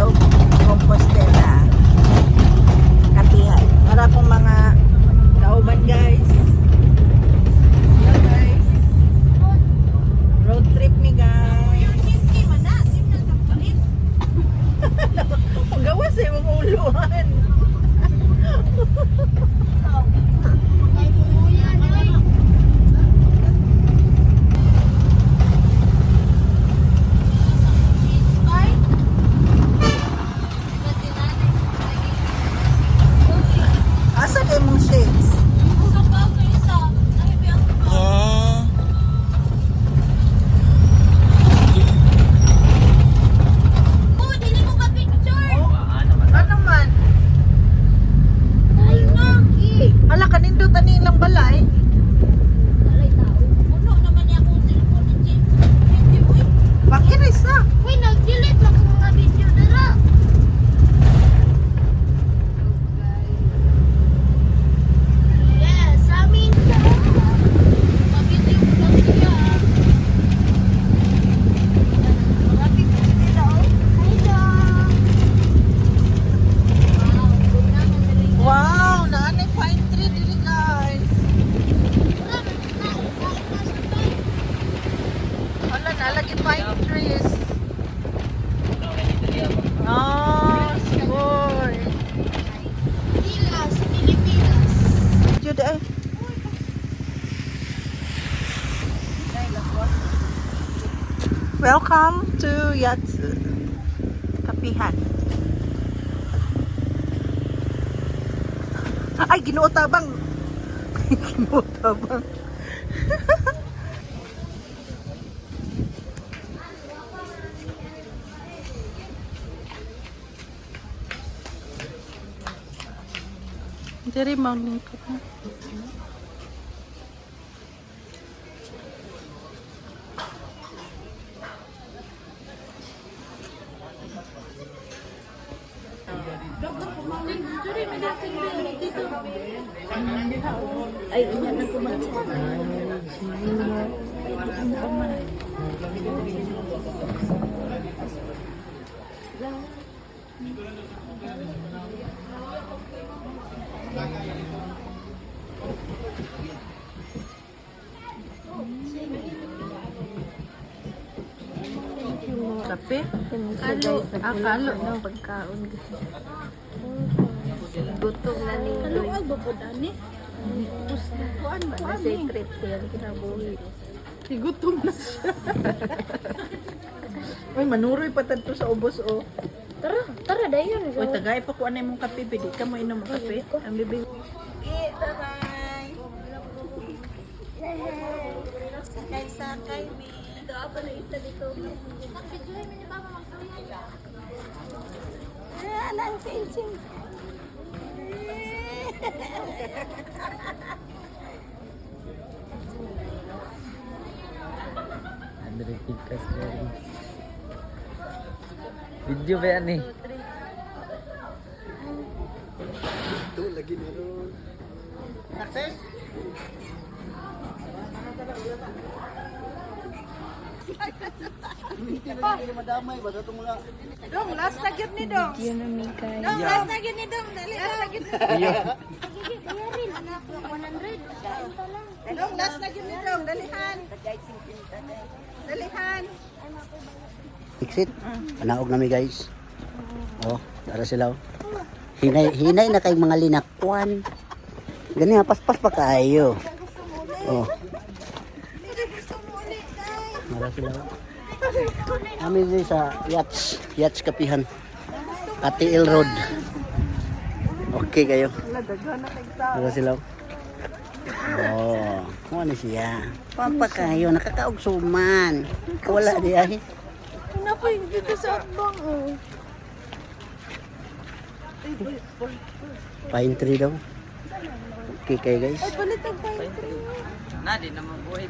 of Compostela Katihan. Para pong mga kauban guys. Wala na lagi pine trees. Oh, boy. Pilas, Pilipinas. Jud ay. Welcome to Yatsu. Kapihan. Ay, ginoo tabang. ginoo tabang. Diri morning ko na. Ay, inya na kumain. Kape? Kalo, ah, kalo ng pagkaon. Gutom na ni Ano ay babodani? Kuan ba na secret ko yan kinabuhi. Tigutom na siya. Uy, manuroy pa tadto sa ubos oh. Tara, tara dayon. Uy, tagay pa ko anay mong kape, pwede ka mo inom ang kape. Ang bibig. Sakay-sakay, mi. Doa pa isa dito. Mag-videohin mo ni Papa magtuyan. Ah, nang fencing. Andre Pikas dari Video ba yan eh? Success? Dong, last na gyud ni Dong. Yun na mi kay. Dong, last na gyud ni Dong. Dali, last na gyud. Sige, bayarin. Anak, 100. Kain pa lang. Dong, last na gyud ni Dong. Dalihan. Dalihan. Exit. Panaog nami guys. Oh, tara sila. Hinay hinay na kay mga linakwan. Gani paspas pa kayo. Oh. Tara sila. oh. Kami dito sa Yachts, Yachts Kapihan. Katiil Road. Okay kayo. Wala, sila. Oh, kung ano siya. Papa kayo, nakakaugsuman. Wala di ay. Yung dito sa atbang, oh. Pine tree daw. Okay kayo guys. Balitag pa yun. Na, di naman buhay.